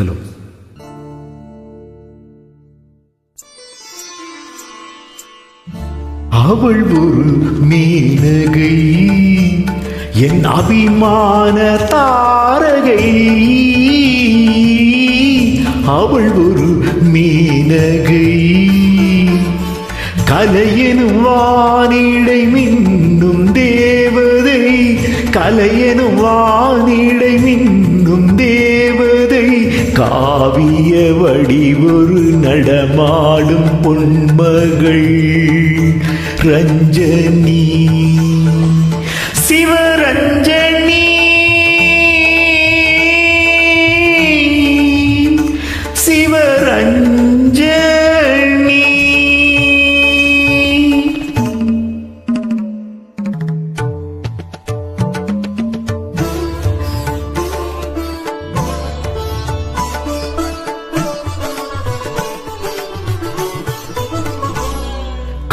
Hello. அவள் ஒரு மேனகை என் அபிமான தாரகை. அவள் ஒரு மேனகை கலையெனும் வானிடை மின்னும் தேவதை கலையெனும் வானிடை மின்னும் தேவதை காவிய வடிவொரு நடமாடும் பொன்மகள் ரஞ்சனி. சிவ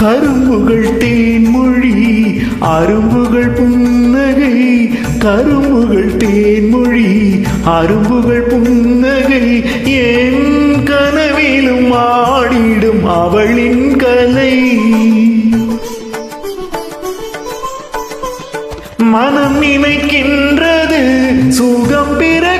கரும்புகள் தேன்மொழி அரும்புகள் புன்னகை. கரும்புகள் தேன்மொழி அரும்புகள் புன்னகை. என் கனவிலும் ஆடிடும் அவளின் கலை. மனம் நினைக்கின்றது சுகம் பிற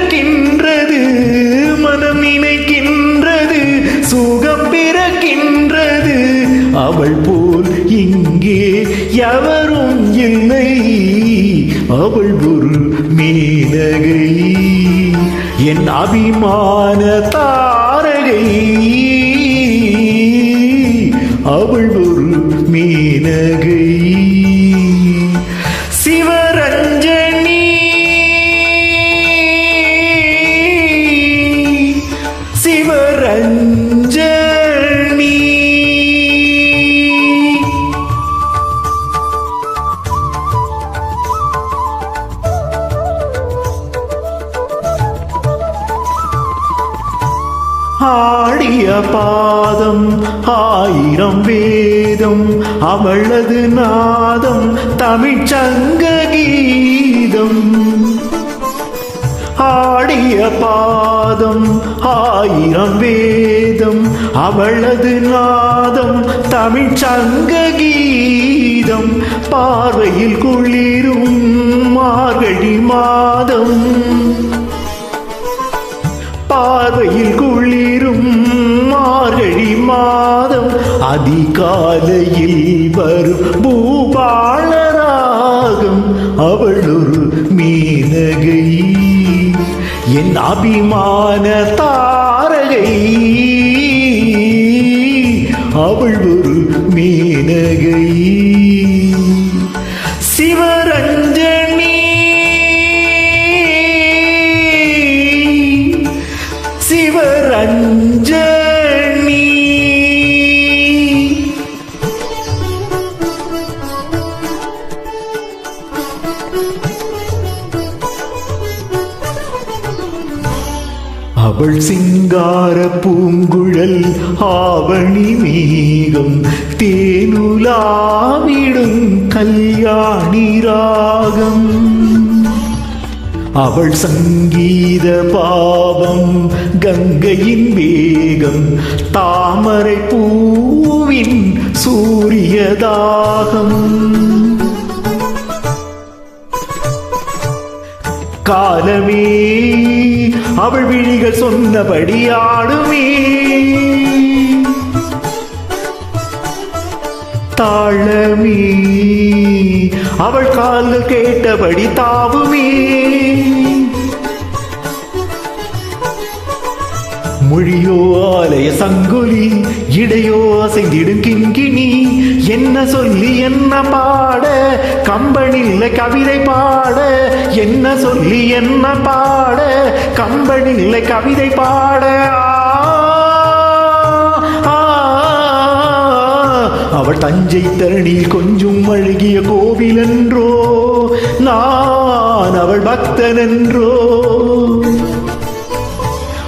அவள் ஒரு மேனகை. என் அபிமான தாரகை. அவள் ஒரு மேனகை. ஆடிய பாதம் ஆயிரம் வேதம் அவளது நாதம் தமிழ்ச்சங்க கீதம். ஆடிய பாதம் ஆயிரம் வேதம் அவளது நாதம் தமிழ்ச்சங்க கீதம். பார்வையில் குளிர் அதிகாலையில் வரும் பூபாளராகும் அவள் ஒரு மீனகை. என் அபிமான தாரகை. அவள் ஒரு மீனகை. சிவரஞ்சனி அவள் சிங்கார பூங்குழல் ஆவணி மேகம் தேனுலாவிடும் கல்யாணி ராகம். அவள் சங்கீத பாவம் கங்கையின் வேகம் தாமரை பூவின் சூரியதாகம். காலமே அவள் விழிகள் சொன்னபடி ஆடுமே தாழமே அவள் கால்கள் கேட்டபடி தாவுமே. மொழியோ ஆலய சங்குலி இடையோ அசைந்திடும் கிங்கினி என்ன சொல்லி என்ன பாட கம்பனில்ல கவிதை பாட என்ன சொல்லி என்ன பாட? கம்பனில்ல கவிதை பாட. அவள் தஞ்சை தரணியில் கொஞ்சம் அழுகிய கோவில் என்றோ நான் அவள் பக்தன் என்றோ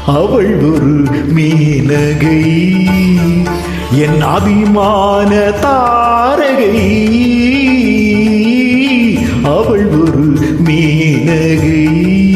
அவள் ஒரு மீனகை. என் அபிமான தாரகை. அவள் ஒரு மேனகை.